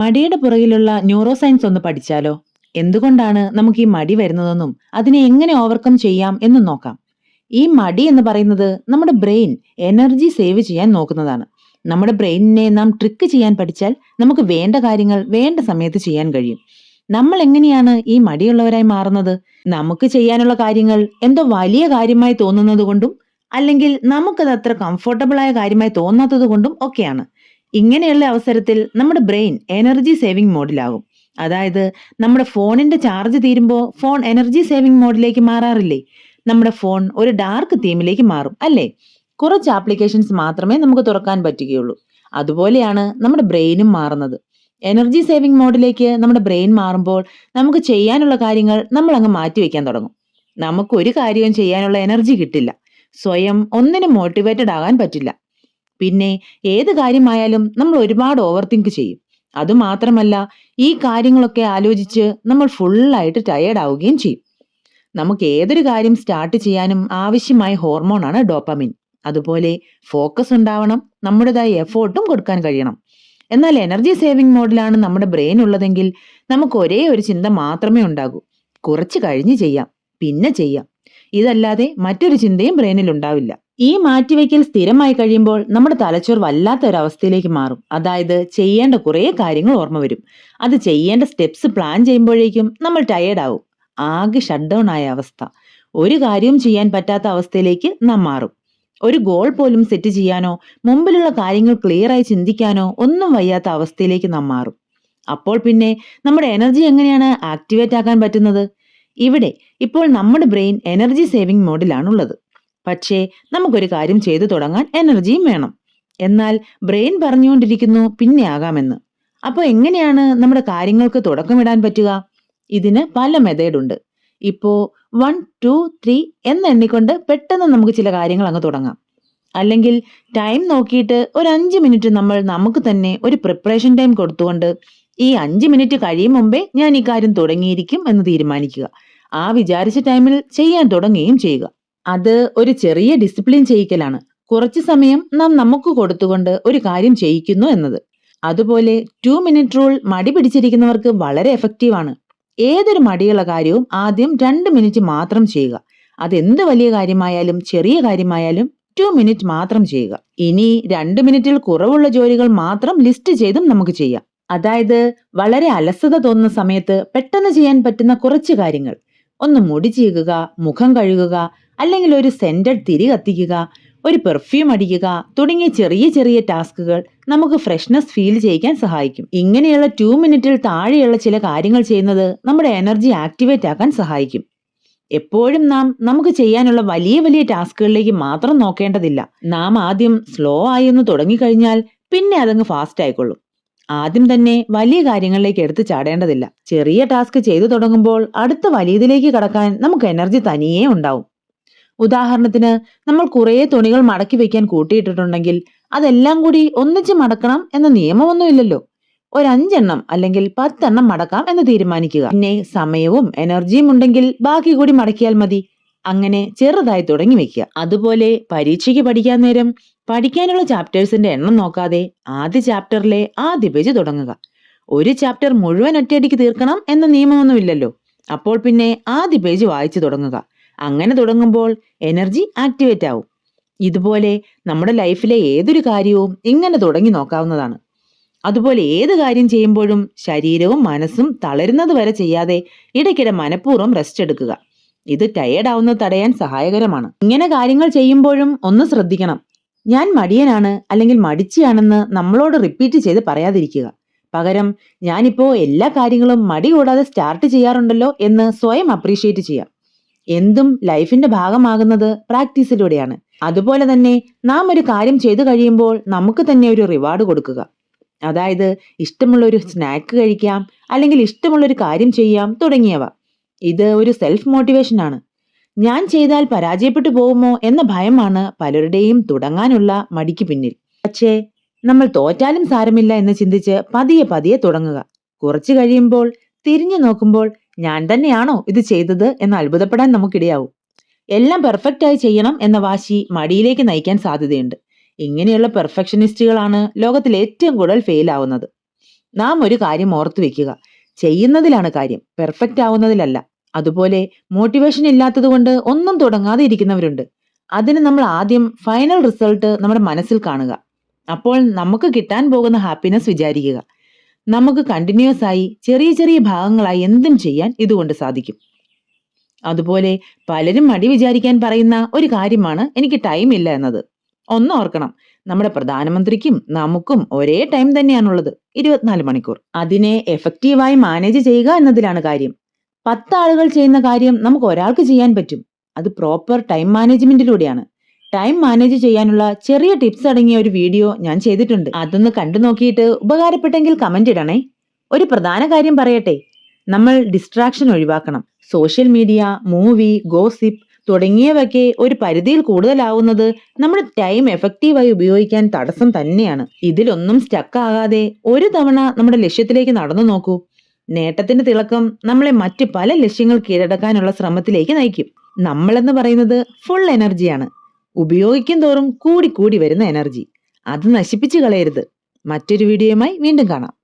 മടിയുടെ പുറകിലുള്ള neuro science ഒന്ന് പഠിച്ചാലോ? എന്തുകൊണ്ടാണ് നമുക്ക് ഈ മടി വരുന്നതെന്നും അതിനെ എങ്ങനെ ഓവർകം ചെയ്യാം എന്നും നോക്കാം. ഈ മടി എന്ന് പറയുന്നത് നമ്മുടെ ബ്രെയിൻ എനർജി സേവ് ചെയ്യാൻ നോക്കുന്നതാണ്. നമ്മുടെ ബ്രെയിനിനെ നാം ട്രിക്ക് ചെയ്യാൻ പഠിച്ചാൽ നമുക്ക് വേണ്ട കാര്യങ്ങൾ വേണ്ട സമയത്ത് ചെയ്യാൻ കഴിയും. നമ്മൾ എങ്ങനെയാണ് ഈ മടിയുള്ളവരായി മാറുന്നത്? നമുക്ക് ചെയ്യാനുള്ള കാര്യങ്ങൾ എന്തോ വലിയ കാര്യമായി തോന്നുന്നത് കൊണ്ടും അല്ലെങ്കിൽ നമുക്കത് അത്ര കംഫർട്ടബിൾ ആയ കാര്യമായി തോന്നാത്തത് കൊണ്ടും ഒക്കെയാണ്. ഇങ്ങനെയുള്ള അവസരത്തിൽ നമ്മുടെ ബ്രെയിൻ എനർജി സേവിംഗ് മോഡിലാകും. അതായത് നമ്മുടെ ഫോണിന്റെ ചാർജ് തീരുമ്പോൾ ഫോൺ എനർജി സേവിംഗ് മോഡിലേക്ക് മാറാറില്ലേ? നമ്മുടെ ഫോൺ ഒരു ഡാർക്ക് തീമിലേക്ക് മാറും അല്ലേ? കുറച്ച് ആപ്ലിക്കേഷൻസ് മാത്രമേ നമുക്ക് തുറക്കാൻ പറ്റുകയുള്ളൂ. അതുപോലെയാണ് നമ്മുടെ ബ്രെയിനും മാറുന്നത്. എനർജി സേവിംഗ് മോഡിലേക്ക് നമ്മുടെ ബ്രെയിൻ മാറുമ്പോൾ നമുക്ക് ചെയ്യാനുള്ള കാര്യങ്ങൾ നമ്മൾ അങ്ങ് മാറ്റിവെക്കാൻ തുടങ്ങും. നമുക്ക് ഒരു കാര്യവും ചെയ്യാനുള്ള എനർജി കിട്ടില്ല. സ്വയം ഒന്നിനും മോട്ടിവേറ്റഡ് ആകാൻ പറ്റില്ല. പിന്നെ ഏത് കാര്യമായാലും നമ്മൾ ഒരുപാട് ഓവർ തിങ്ക് ചെയ്യും അതുമാത്രമല്ല ഈ കാര്യങ്ങളൊക്കെ ആലോചിച്ച് നമ്മൾ ഫുള്ളായിട്ട് ടയേർഡ് ആവുകയും ചെയ്യും. നമുക്ക് ഏതൊരു കാര്യം സ്റ്റാർട്ട് ചെയ്യാനും ആവശ്യമായ ഹോർമോൺ ആണ് ഡോപ്പമിൻ അതുപോലെ ഫോക്കസ് ഉണ്ടാവണം നമ്മുടേതായ എഫോർട്ടും കൊടുക്കാൻ കഴിയണം. എന്നാൽ എനർജി സേവിംഗ് മോഡിലാണ് നമ്മുടെ ബ്രെയിൻ ഉള്ളതെങ്കിൽ നമുക്ക് ഒരേ ഒരു ചിന്ത മാത്രമേ ഉണ്ടാകൂ. കുറച്ച് കഴിഞ്ഞ് ചെയ്യാം പിന്നെ ചെയ്യാം. ഇതല്ലാതെ മറ്റൊരു ചിന്തയും ബ്രെയിനിൽ ഉണ്ടാവില്ല. ഈ മാറ്റിവെക്കൽ സ്ഥിരമായി കഴിയുമ്പോൾ നമ്മുടെ തലച്ചോർ വല്ലാത്ത ഒരു അവസ്ഥയിലേക്ക് മാറും. അതായത് ചെയ്യേണ്ട കുറേ കാര്യങ്ങൾ ഓർമ്മ വരും. അത് ചെയ്യേണ്ട സ്റ്റെപ്സ് പ്ലാൻ ചെയ്യുമ്പോഴേക്കും നമ്മൾ ടയേർഡ് ആവും. ആകെ ഷട്ട് ഡൗൺ ആയ അവസ്ഥ. ഒരു കാര്യവും ചെയ്യാൻ പറ്റാത്ത അവസ്ഥയിലേക്ക് നാം മാറും. ഒരു ഗോൾ പോലും സെറ്റ് ചെയ്യാനോ മുമ്പിലുള്ള കാര്യങ്ങൾ ക്ലിയറായി ചിന്തിക്കാനോ ഒന്നും വയ്യാത്ത അവസ്ഥയിലേക്ക് നാം മാറും. അപ്പോൾ പിന്നെ നമ്മുടെ എനർജി എങ്ങനെയാണ് ആക്ടിവേറ്റ് ആക്കാൻ പറ്റുന്നത്? ഇവിടെ ഇപ്പോൾ നമ്മുടെ ബ്രെയിൻ എനർജി സേവിംഗ് മോഡിലാണുള്ളത് പക്ഷേ നമുക്കൊരു കാര്യം ചെയ്തു തുടങ്ങാൻ എനർജിയും വേണം. എന്നാൽ ബ്രെയിൻ പറഞ്ഞുകൊണ്ടിരിക്കുന്നു പിന്നെ ആകാമെന്ന്. അപ്പോൾ എങ്ങനെയാണ് നമ്മുടെ കാര്യങ്ങൾക്ക് തുടക്കമിടാൻ പറ്റുക? ഇതിന് പല മെത്തേഡ് ഉണ്ട്. ഇപ്പോ വൺ ടു ത്രീ എന്ന് എണ്ണിക്കൊണ്ട് പെട്ടെന്ന് നമുക്ക് ചില കാര്യങ്ങൾ അങ്ങ് തുടങ്ങാം. അല്ലെങ്കിൽ ടൈം നോക്കിയിട്ട് ഒരു അഞ്ച് മിനിറ്റ് നമ്മൾ നമുക്ക് തന്നെ ഒരു പ്രിപ്പറേഷൻ ടൈം കൊടുത്തുകൊണ്ട് ഈ അഞ്ച് മിനിറ്റ് കഴിയും മുമ്പേ ഞാൻ ഈ കാര്യം തുടങ്ങിയിരിക്കും എന്ന് തീരുമാനിക്കുക. ആ വിചാരിച്ച ടൈമിൽ ചെയ്യാൻ തുടങ്ങുകയും ചെയ്യുക. അത് ഒരു ചെറിയ ഡിസിപ്ലിൻ ചെയ്യിക്കലാണ്. കുറച്ച് സമയം നാം നമുക്ക് കൊടുത്തുകൊണ്ട് ഒരു കാര്യം ചെയ്യിക്കുന്നു എന്നത്. അതുപോലെ ടു മിനിറ്റ് റൂൾ മടി പിടിച്ചിരിക്കുന്നവർക്ക് വളരെ എഫക്റ്റീവ് ആണ്. ഏതൊരു മടിയുള്ള കാര്യവും ആദ്യം രണ്ട് മിനിറ്റ് മാത്രം ചെയ്യുക. അത് അതെന്ത് വലിയ കാര്യമായാലും ചെറിയ കാര്യമായാലും ടു മിനിറ്റ് മാത്രം ചെയ്യുക. ഇനി രണ്ട് മിനിറ്റിൽ കുറവുള്ള ജോലികൾ മാത്രം ലിസ്റ്റ് ചെയ്തും നമുക്ക് ചെയ്യാം. അതായത് വളരെ അലസത തോന്നുന്ന സമയത്ത് പെട്ടെന്ന് ചെയ്യാൻ പറ്റുന്ന കുറച്ച് കാര്യങ്ങൾ. ഒന്ന് മുടി ചീകുക മുഖം കഴുകുക അല്ലെങ്കിൽ ഒരു സെന്റഡ് തിരി കത്തിക്കുക ഒരു പെർഫ്യൂം അടിക്കുക തുടങ്ങിയ ചെറിയ ചെറിയ ടാസ്കുകൾ നമുക്ക് ഫ്രഷ്നെസ് ഫീൽ ചെയ്യിക്കാൻ സഹായിക്കും. ഇങ്ങനെയുള്ള ടു മിനിറ്റിൽ താഴെയുള്ള ചില കാര്യങ്ങൾ ചെയ്യുന്നത് നമ്മുടെ എനർജി ആക്ടിവേറ്റ് ആക്കാൻ സഹായിക്കും. എപ്പോഴും നാം നമുക്ക് ചെയ്യാനുള്ള വലിയ വലിയ ടാസ്കുകളിലേക്ക് മാത്രം നോക്കേണ്ടതില്ല. നാം ആദ്യം സ്ലോ ആയി ഒന്ന് തുടങ്ങിക്കഴിഞ്ഞാൽ പിന്നെ അതങ്ങ് ഫാസ്റ്റ് ആയിക്കൊള്ളും. ആദ്യം തന്നെ വലിയ കാര്യങ്ങളിലേക്ക് എടുത്തു ചാടേണ്ടതില്ല. ചെറിയ ടാസ്ക് ചെയ്തു തുടങ്ങുമ്പോൾ അടുത്ത വലിയതിലേക്ക് കടക്കാൻ നമുക്ക് എനർജി തനിയേ ഉണ്ടാവും. ഉദാഹരണത്തിന് നമ്മൾ കുറേ തുണികൾ മടക്കി വെക്കാൻ കൂട്ടിയിട്ടിട്ടുണ്ടെങ്കിൽ അതെല്ലാം കൂടി ഒന്നിച്ച് മടക്കണം എന്ന നിയമമൊന്നുമില്ലല്ലോ. ഒരു അല്ലെങ്കിൽ പത്തെണ്ണം മടക്കാം എന്ന് തീരുമാനിക്കുക. പിന്നെ സമയവും എനർജിയും ഉണ്ടെങ്കിൽ ബാക്കി കൂടി മടക്കിയാൽ മതി. അങ്ങനെ ചെറുതായി തുടങ്ങി വെക്കുക. അതുപോലെ പരീക്ഷയ്ക്ക് പഠിക്കാൻ നേരം പഠിക്കാനുള്ള ചാപ്റ്റേഴ്സിന്റെ എണ്ണം നോക്കാതെ ആദ്യ ചാപ്റ്ററിലെ ആദ്യ പേജ് തുടങ്ങുക. ഒരു ചാപ്റ്റർ മുഴുവൻ ഒറ്റയടിക്ക് തീർക്കണം എന്ന നിയമമൊന്നുമില്ലല്ലോ. അപ്പോൾ പിന്നെ ആദ്യ പേജ് വായിച്ചു തുടങ്ങുക. അങ്ങനെ തുടങ്ങുമ്പോൾ എനർജി ആക്ടിവേറ്റ് ആവും. ഇതുപോലെ നമ്മുടെ ലൈഫിലെ ഏതൊരു കാര്യവും ഇങ്ങനെ തുടങ്ങി നോക്കാവുന്നതാണ്. അതുപോലെ ഏത് കാര്യം ചെയ്യുമ്പോഴും ശരീരവും മനസ്സും തളരുന്നത് വരെ ചെയ്യാതെ ഇടയ്ക്കിടെ മനഃപൂർവം റെസ്റ്റ് എടുക്കുക. ഇത് ടയേർഡ് ആവുന്നത് തടയാൻ സഹായകരമാണ്. ഇങ്ങനെ കാര്യങ്ങൾ ചെയ്യുമ്പോഴും ഒന്ന് ശ്രദ്ധിക്കണം. ഞാൻ മടിയനാണ് അല്ലെങ്കിൽ മടിച്ചിയാണെന്ന് നമ്മളോട് റിപ്പീറ്റ് ചെയ്ത് പറയാതിരിക്കുക. പകരം ഞാനിപ്പോ എല്ലാ കാര്യങ്ങളും മടി കൂടാതെ സ്റ്റാർട്ട് ചെയ്യാറുണ്ടല്ലോ എന്ന് സ്വയം അപ്രീഷിയേറ്റ് ചെയ്യാം. എന്തും ലൈഫിന്റെ ഭാഗമാകുന്നത് പ്രാക്ടീസിലൂടെയാണ്. അതുപോലെ തന്നെ നാം ഒരു കാര്യം ചെയ്തു കഴിയുമ്പോൾ നമുക്ക് തന്നെ ഒരു റിവാർഡ് കൊടുക്കുക. അതായത് ഇഷ്ടമുള്ള ഒരു സ്നാക്ക് കഴിക്കാം അല്ലെങ്കിൽ ഇഷ്ടമുള്ള ഒരു കാര്യം ചെയ്യാം തുടങ്ങിയവ. ഇത് ഒരു സെൽഫ് മോട്ടിവേഷൻ ആണ്. ഞാൻ ചെയ്താൽ പരാജയപ്പെട്ടു പോകുമോ എന്ന ഭയമാണ് പലരുടെയും തുടങ്ങാനുള്ള മടിക്ക് പിന്നിൽ. പക്ഷേ നമ്മൾ തോറ്റാലും സാരമില്ല എന്ന് ചിന്തിച്ച് പതിയെ പതിയെ തുടങ്ങുക. കുറച്ചു കഴിയുമ്പോൾ തിരിഞ്ഞു നോക്കുമ്പോൾ ഞാൻ തന്നെയാണോ ഇത് ചെയ്തത് എന്ന് അത്ഭുതപ്പെടാൻ നമുക്കിടയാവും. എല്ലാം പെർഫെക്റ്റ് ആയി ചെയ്യണം എന്ന വാശി മടിയിലേക്ക് നയിക്കാൻ സാധ്യതയുണ്ട്. ഇങ്ങനെയുള്ള പെർഫെക്ഷനിസ്റ്റുകളാണ് ലോകത്തിൽ ഏറ്റവും കൂടുതൽ ഫെയിൽ ആവുന്നത്. നാം ഒരു കാര്യം ഓർത്തു വെക്കുക. ചെയ്യുന്നതിലാണ് കാര്യം. പെർഫെക്റ്റ് ആവുന്നതിലല്ല. അതുപോലെ മോട്ടിവേഷൻ ഇല്ലാത്തതുകൊണ്ട് ഒന്നും തുടങ്ങാതെ ഇരിക്കുന്നവരുണ്ട്. അതിന് നമ്മൾ ആദ്യം ഫൈനൽ റിസൾട്ട് നമ്മുടെ മനസ്സിൽ കാണുക. അപ്പോൾ നമുക്ക് കിട്ടാൻ പോകുന്ന ഹാപ്പിനെസ് വിചാരിക്കുക. നമുക്ക് കണ്ടിന്യൂസ് ആയി ചെറിയ ചെറിയ ഭാഗങ്ങളായി എന്തും ചെയ്യാൻ ഇതുകൊണ്ട് സാധിക്കും. അതുപോലെ പലരും മടി വിചാരിക്കാൻ പറയുന്ന ഒരു കാര്യമാണ് എനിക്ക് ടൈം ഇല്ല എന്നത്. ഒന്ന് ഓർക്കണം നമ്മുടെ പ്രധാനമന്ത്രിക്കും നമുക്കും ഒരേ ടൈം തന്നെയാണുള്ളത് ഇരുപത്തിനാല് മണിക്കൂർ. അതിനെ എഫക്റ്റീവായി മാനേജ് ചെയ്യുക എന്നതിലാണ് കാര്യം. പത്ത് ആളുകൾ ചെയ്യുന്ന കാര്യം നമുക്ക് ഒരാൾക്ക് ചെയ്യാൻ പറ്റും. അത് പ്രോപ്പർ ടൈം മാനേജ്മെന്റിലൂടെയാണ് ടൈം മാനേജ് ചെയ്യാനുള്ള ചെറിയ ടിപ്സ് അടങ്ങിയ ഒരു വീഡിയോ ഞാൻ ചെയ്തിട്ടുണ്ട്. അതൊന്ന് കണ്ടു നോക്കിയിട്ട് ഉപകാരപ്പെട്ടെങ്കിൽ കമന്റ് ഇടണേ. ഒരു പ്രധാന കാര്യം പറയട്ടെ. നമ്മൾ ഡിസ്ട്രാക്ഷൻ ഒഴിവാക്കണം. സോഷ്യൽ മീഡിയ മൂവി ഗോസിപ്പ് തുടങ്ങിയവയൊക്കെ ഒരു പരിധിയിൽ കൂടുതലാവുന്നത് നമ്മുടെ ടൈം എഫക്റ്റീവായി ഉപയോഗിക്കാൻ തടസ്സം തന്നെയാണ്. ഇതിലൊന്നും സ്റ്റക്ക് ആകാതെ ഒരു തവണ നമ്മുടെ ലക്ഷ്യത്തിലേക്ക് നടന്നു നോക്കൂ. നേട്ടത്തിന്റെ തിളക്കം നമ്മളെ മറ്റ് പല ലക്ഷ്യങ്ങൾ കീഴടക്കാനുള്ള ശ്രമത്തിലേക്ക് നയിക്കും. നമ്മളെന്ന് പറയുന്നത് ഫുൾ എനർജിയാണ് ഉപയോഗിക്കും തോറും കൂടി കൂടി വരുന്ന എനർജി. അത് നശിപ്പിച്ചു കളയരുത്. മറ്റൊരു വീഡിയോയുമായി വീണ്ടും കാണാം.